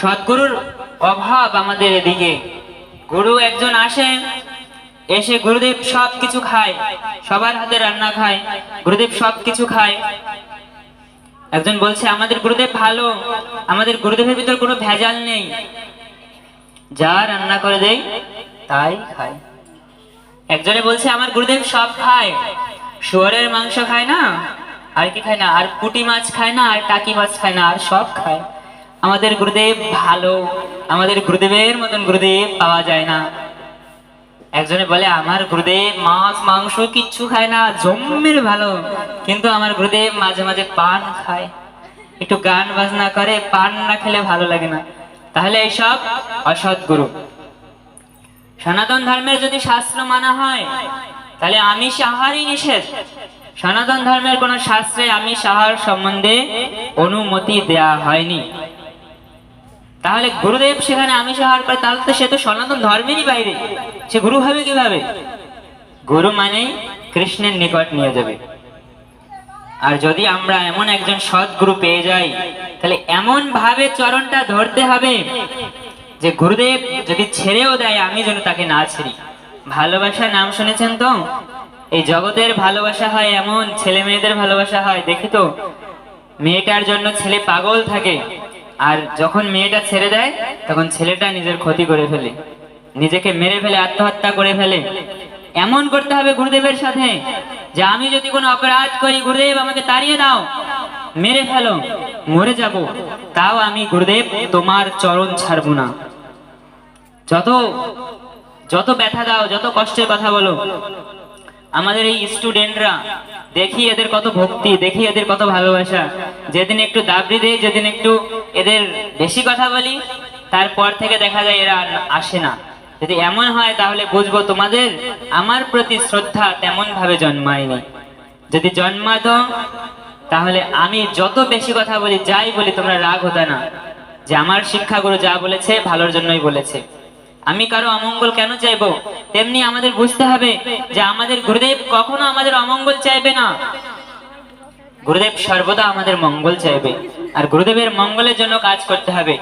সদ্গুরুর অভাব আমাদের এদিকে। গুরু একজন আসে এসে গুরুদেব সব কিছু খায়, সবার হাতে রান্না খায়, গুরুদেব সব কিছু খায়। একজন বলছে, আমাদের গুরুদেব ভালো, আমাদের গুরুদেবের ভিতর কোনো ভেজাল নেই। যা রান্না করে দেয় তাই খায় একজনে বলছে, আমার গুরুদেব সব খায়, শুয়ারের মাংস খায় না, আর কি খায় না, আর পুঁটি মাছ খায় না, আর টাকি মাছ খায় না, আর সব খায়। আমাদের গুরুদেব ভালো, আমাদের গুরুদেবের মতন গুরুদেব পাওয়া যায় না। একজনে বলে, আমার গুরুদেব মাছ, মাংস কিচ্ছু খায় না, জম্মের ভালো। কিন্তু আমার গুরুদেব মাঝে মাঝে পান খায়। একটু গান বাজনা করে, পান না খেলে ভালো লাগে না। তাহলে এইসব অসৎ গুরু সনাতন ধর্মের যদি শাস্ত্র মানা হয়, তাহলে আমি সাহারই নিষেধ। সনাতন ধর্মের কোন শাস্ত্রে আমি সাহার সম্বন্ধে অনুমতি দেয়া হয়নি। তাহলে গুরুদেব সেখানে আমি সাহার করে, তাহলে তো সে তো সনাতন ধর্মেরই বাইরে। সে গুরু হবে কীভাবে? গুরু মানেই কৃষ্ণের নিকট নিয়ে যাবে। আর যদি আমরা এমন একজন সৎগুরু পেয়ে যাই, তাহলে এমন ভাবে চরণটা ধরতে হবে যে গুরুদেব যদি ছেড়েও দেয়, আমি যেন তাকে না ছেড়ি। ভালোবাসা নাম শুনেছেন তো? এই জগতের ভালোবাসা হয় এমন, ছেলে মেয়েদের ভালোবাসা হয়। দেখি তো, মেয়েটার জন্য ছেলে পাগল থাকে। আর যখন মেয়েটা ছেড়ে দেয়, তখন ছেলেটা নিজের ক্ষতি করে ফেলে। নিজেকে মেরে ফেলে, আত্মহত্যা করে ফেলে। এমন করতে হবে গুরুদেবের সাথে, যে আমি যদি কোনো অপরাধ করি, গুরুদেব আমাকে তাড়িয়ে দাও, মেরে ফেলো, মরে যাব। তাও আমি গুরুদেব তোমার চরণ ছাড়বো না। যত যত ব্যথা দাও, যত কষ্টের কথা বলো, আমাদের এই স্টুডেন্টরা, দেখি এদের কত ভক্তি, দেখি এদের কত ভালোবাসা। যেদিন একটু দাবড়ি দেই, যেদিন একটু এদের বেশি কথা বলি, তারপর থেকে দেখা যায় এরা আসে না। যদি এমন হয়, তাহলে বুঝব তোমাদের আমার প্রতি শ্রদ্ধা তেমন ভাবে জন্মায়নি। যদি জন্মাতো, তাহলে আমি যত বেশি কথা বলি, যাই বলি, তোমরা রাগ হতে না। যে আমার শিক্ষাগুরু যা বলেছে, ভালোর জন্যই বলেছে। আমি কারও অমঙ্গল কেন চাইব? তেমনি আমাদের বুঝতে হবে যে আমাদের গুরুদেব কখনো আমাদের অমঙ্গল চাইবে না। গুরুদেব সর্বদা আমাদের মঙ্গল চাইবে। আর গুরুদেবের মঙ্গলের জন্য কাজ করতে হবে।